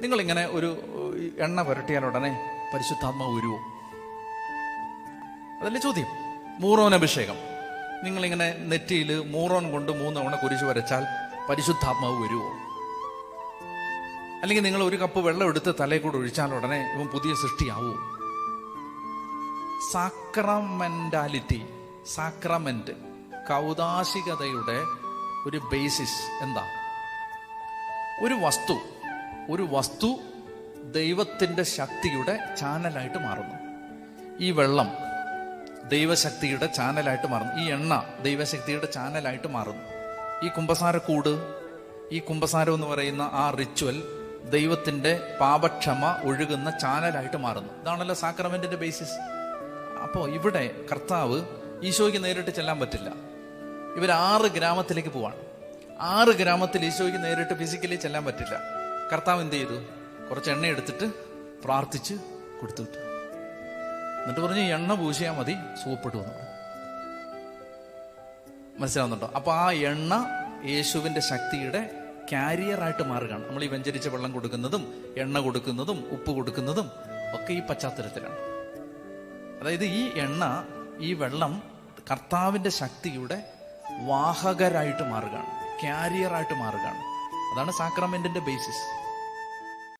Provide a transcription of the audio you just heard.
നിങ്ങളിങ്ങനെ ഒരു എണ്ണ പുരട്ടിയാൽ ഉടനെ പരിശുദ്ധാത്മാവ് ഉരുവോ അതല്ലേ ചോദ്യം. മൂറോൻ അഭിഷേകം. നിങ്ങളിങ്ങനെ നെറ്റിയിൽ മൂറോൻ കൊണ്ട് മൂന്ന് തവണ കുരിശ് വരച്ചാൽ പരിശുദ്ധാത്മാവ് വരുമോ അല്ലെങ്കിൽ നിങ്ങൾ ഒരു കപ്പ് വെള്ളം എടുത്ത് തലയിൽ കൂടെ ഒഴിച്ചാൽ ഉടനെ ഇവൻ പുതിയ സൃഷ്ടിയാവോ? സാക്രമെന്റാലിറ്റി സാക്രമെന്റ് കൗതാശികതയുടെ ഒരു ബേസിസ് എന്താ? ഒരു വസ്തു ഒരു വസ്തു ദൈവത്തിന്റെ ശക്തിയുടെ ചാനലായിട്ട് മാറുന്നു. ഈ വെള്ളം ദൈവശക്തിയുടെ ചാനലായിട്ട് മാറുന്നു. ഈ എണ്ണ ദൈവശക്തിയുടെ ചാനലായിട്ട് മാറുന്നു. ഈ കുംഭസാരക്കൂട് ഈ കുംഭസാരം എന്ന് പറയുന്ന ആ റിച്വൽ ദൈവത്തിന്റെ പാപക്ഷമ ഒഴുകുന്ന ചാനലായിട്ട് മാറുന്നു. ഇതാണല്ലോ സാക്രമെന്റിന്റെ ബേസിസ് അപ്പോൾ ഇവിടെ കർത്താവ് ഈശോയ്ക്ക് നേരിട്ട് ചെല്ലാൻ പറ്റില്ല. ഇവർ ആറ് ഗ്രാമത്തിലേക്ക് പോവാണ്. ആറ് ഗ്രാമത്തിൽ ഈശോയ്ക്ക് നേരിട്ട് ഫിസിക്കലി ചെല്ലാൻ പറ്റില്ല. കർത്താവ് എന്ത് ചെയ്തു? കുറച്ച് എണ്ണ എടുത്തിട്ട് പ്രാർത്ഥിച്ച് കൊടുത്തു വിട്ടു. എന്നിട്ട് പറഞ്ഞു എണ്ണ പൂശിയാൽ മതി. സുഖപ്പെട്ടു വന്നു. മനസ്സിലാവുന്നുണ്ടോ? അപ്പൊ ആ എണ്ണ യേശുവിന്റെ ശക്തിയുടെ കാരിയറായിട്ട് മാറുകയാണ്. നമ്മൾ ഈ വെഞ്ചരിച്ച വെള്ളം കൊടുക്കുന്നതും എണ്ണ കൊടുക്കുന്നതും ഉപ്പ് കൊടുക്കുന്നതും ഒക്കെ ഈ പശ്ചാത്തലത്തിലാണ്. അതായത് ഈ എണ്ണ ഈ വെള്ളം കർത്താവിന്റെ ശക്തിയുടെ വാഹകരായിട്ട് മാറുകയാണ് കാരിയറായിട്ട് മാറുകയാണ്. അതാണ് സാക്രമെന്റിന്റെ ബേസിസ്